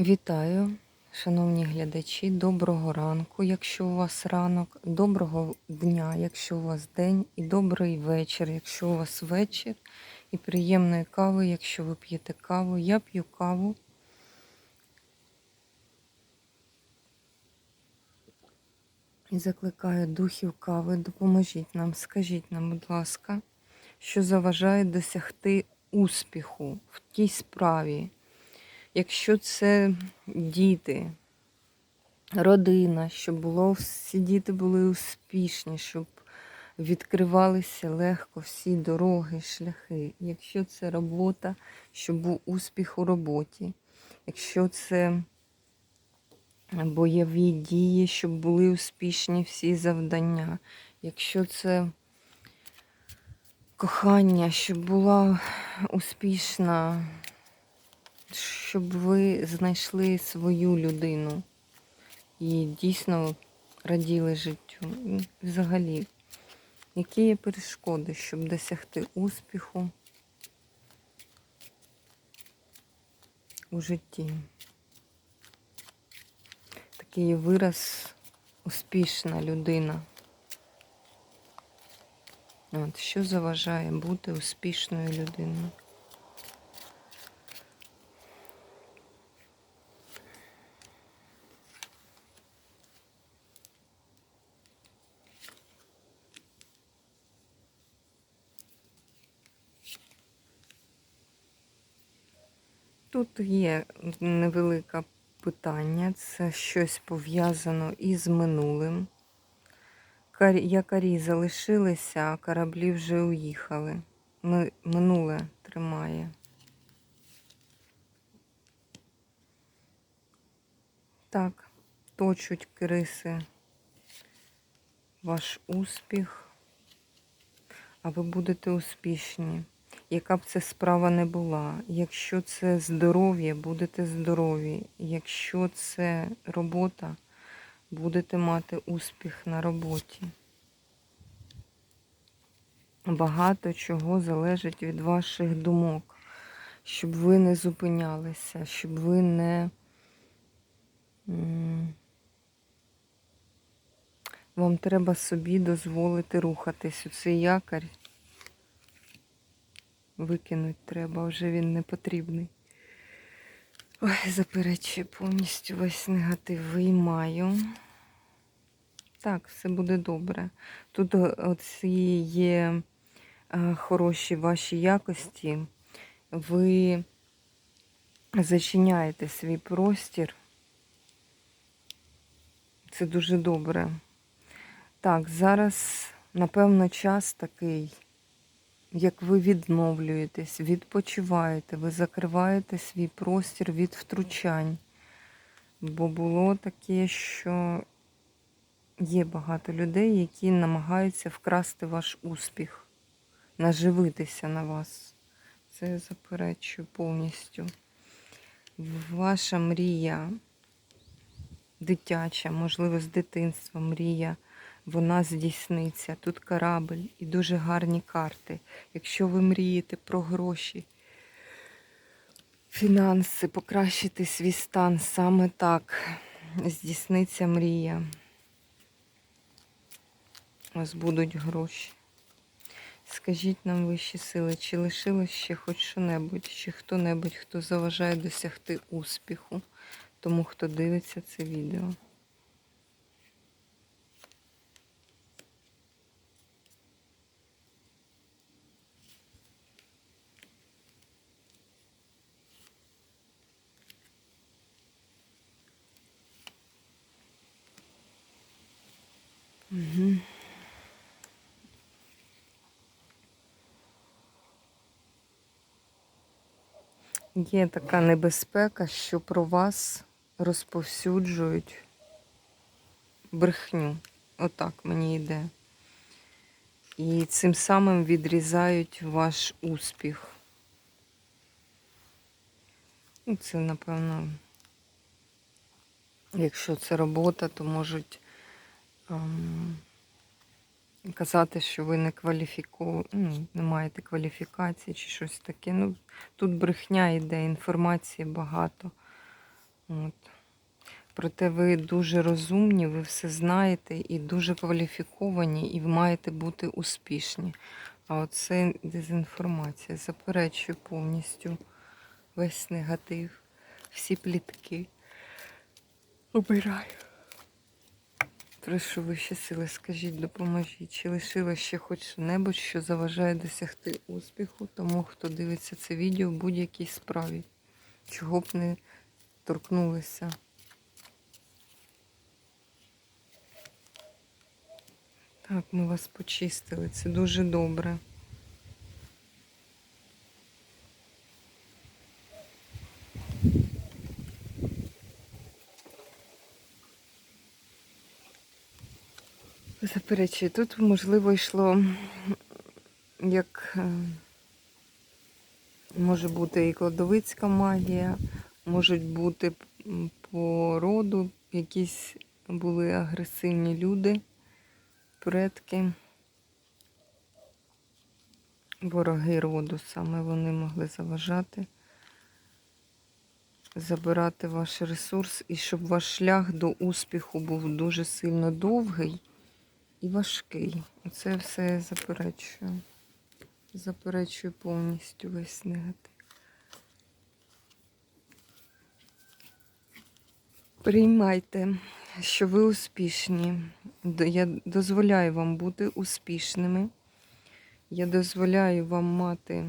Вітаю, шановні глядачі. Доброго ранку, якщо у вас ранок, доброго дня, якщо у вас день, і добрий вечір, якщо у вас вечір, і приємної кави, якщо ви п'єте каву. Я п'ю каву. І закликаю духів кави, допоможіть нам, скажіть нам, будь ласка, що заважає досягти успіху в тій справі. Якщо це діти, родина, щоб було, всі діти були успішні, щоб відкривалися легко всі дороги, шляхи. Якщо це робота, щоб був успіх у роботі. Якщо це бойові дії, щоб були успішні всі завдання. Якщо це кохання, щоб була успішна, щоб ви знайшли свою людину і дійсно раділи життю. Взагалі, які є перешкоди, щоб досягти успіху у житті? Такий вираз успішна людина. От, що заважає бути успішною людиною? Тут є невелике питання, це щось пов'язано із минулим. Кар- Якорі залишилися, а кораблі вже уїхали. Минуле тримає. Так, точуть криси ваш успіх, а ви будете успішні. Яка б це справа не була, якщо це здоров'я, будете здорові. Якщо це робота, будете мати успіх на роботі. Багато чого залежить від ваших думок, щоб ви не зупинялися, щоб ви не. Вам треба собі дозволити рухатись. у цей якорь викинуть треба, вже він не потрібний. Ой, заперечую повністю весь негатив виймаю. Так, все буде добре. Тут оці є е, хороші ваші якості. Ви зачиняєте свій простір. Це дуже добре. Так, зараз, напевно, час такий як ви відновлюєтесь, відпочиваєте, ви закриваєте свій простір від втручань. Бо було таке, що є багато людей, які намагаються вкрасти ваш успіх, наживитися на вас. Це я заперечую повністю. Ваша мрія дитяча, можливо, з дитинства мрія вона здійсниться. Тут корабль і дуже гарні карти. Якщо ви мрієте про гроші, фінанси, покращити свій стан, саме так здійсниться мрія. У вас будуть гроші. Скажіть нам вищі сили, чи лишилось ще хоч що-небудь, чи хто-небудь, хто заважає досягти успіху, тому хто дивиться це відео. Угу. Є така небезпека, що про вас розповсюджують брехню. Отак мені йде. І цим самим відрізають ваш успіх. Ну, Це, напевно, якщо це робота, то можуть казати, що ви не кваліфіку... ну, не маєте кваліфікації чи щось таке. Ну, тут брехня йде, інформації багато. От. Проте ви дуже розумні, ви все знаєте і дуже кваліфіковані, і ви маєте бути успішні. А оце дезінформація. Заперечую повністю весь негатив, всі плітки. Обираю. Прошу вищі сили, скажіть, допоможіть, чи лишилось ще хоч що-небудь, що заважає досягти успіху тому, хто дивиться це відео в будь-якій справі, чого б не торкнулися. Так, ми вас почистили, це дуже добре. Заперечую, тут можливо йшло як е, може бути і кладовицька магія, можуть бути по роду якісь були агресивні люди, предки, вороги роду саме вони могли заважати, забирати ваш ресурс, і щоб ваш шлях до успіху був дуже сильно довгий і важкий. Оце все я заперечую. Заперечую повністю весь негатив. Приймайте, що ви успішні. Я дозволяю вам бути успішними. Я дозволяю вам мати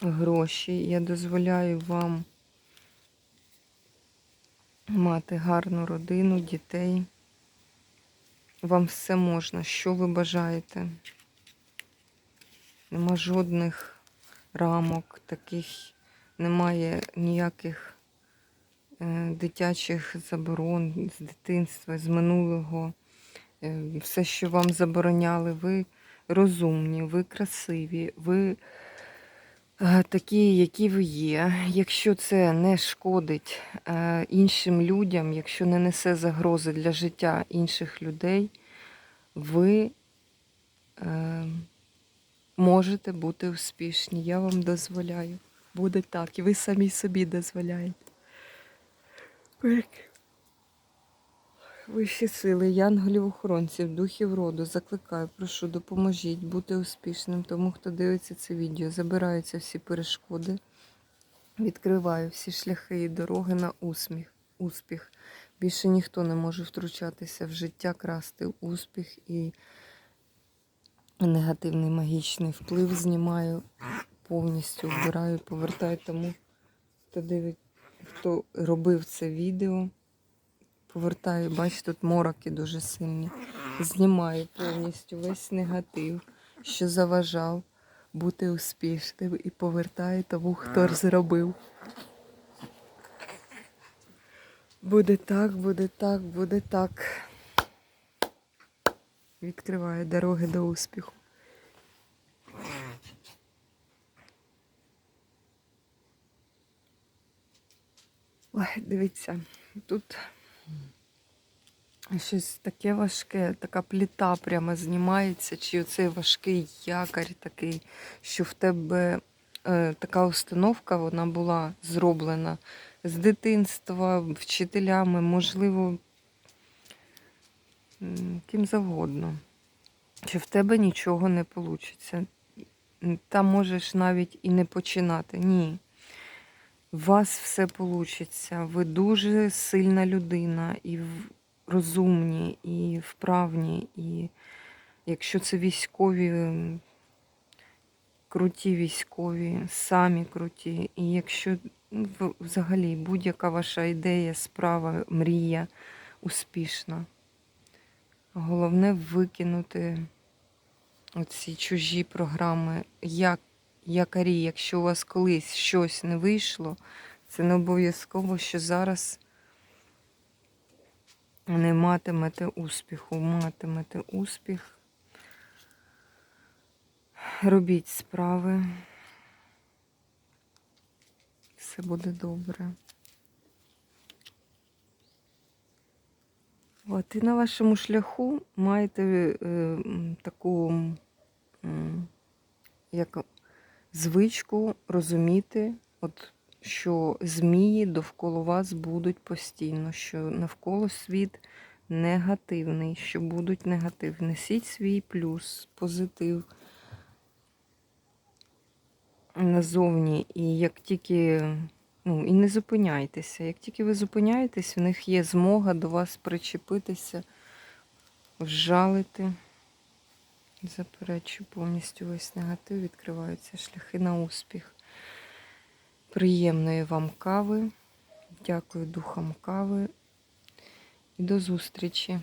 гроші. Я дозволяю вам мати гарну родину, дітей. Вам все можна, що ви бажаєте. Нема жодних рамок, таких немає ніяких е, дитячих заборон з дитинства, з минулого. Е, все, що вам забороняли, ви розумні, ви красиві, ви такі, які ви є. Якщо це не шкодить е, іншим людям, якщо не несе загрози для життя інших людей, ви е, можете бути успішні. Я вам дозволяю. Буде так, і ви самі собі дозволяєте. Вищі сили, янголів охоронців, духів роду, закликаю, прошу, допоможіть бути успішним тому, хто дивиться це відео. Забираються всі перешкоди, відкриваю всі шляхи і дороги на усміх, успіх. Більше ніхто не може втручатися в життя, красти успіх і негативний магічний вплив знімаю, повністю вбираю, повертаю тому, хто дивить, хто робив це відео. Повертаю, бачите, тут мороки дуже сильні. Знімаю повністю весь негатив, що заважав бути успішним і повертаю тому, хто зробив. Буде так, буде так, буде так. Відкриваю дороги до успіху. Ой, дивіться, тут щось таке важке, така пліта прямо знімається, чи оцей важкий якорь такий, що в тебе е, така установка вона була зроблена з дитинства, вчителями, можливо, ким завгодно. Чи в тебе нічого не вийде. Там можеш навіть і не починати. Ні. У вас все вийде. Ви дуже сильна людина, і розумні, і вправні, і якщо це військові, круті військові, самі круті. І якщо ну, взагалі будь-яка ваша ідея, справа, мрія успішна. Головне викинути оці чужі програми, як якарі, якщо у вас колись щось не вийшло, це не обов'язково, що зараз не матимете успіху, матимете успіх. Робіть справи. Все буде добре. От, і на вашому шляху маєте е, таку м, як звичку розуміти, от що змії довкола вас будуть постійно, що навколо світ негативний, що будуть негатив. Несіть свій плюс, позитив назовні. І як тільки, ну, і не зупиняйтеся. Як тільки ви зупиняєтесь, в них є змога до вас причепитися, вжалити. Заперечу повністю весь негатив, відкриваються шляхи на успіх. Приємної вам кави. Дякую духам кави. І до зустрічі!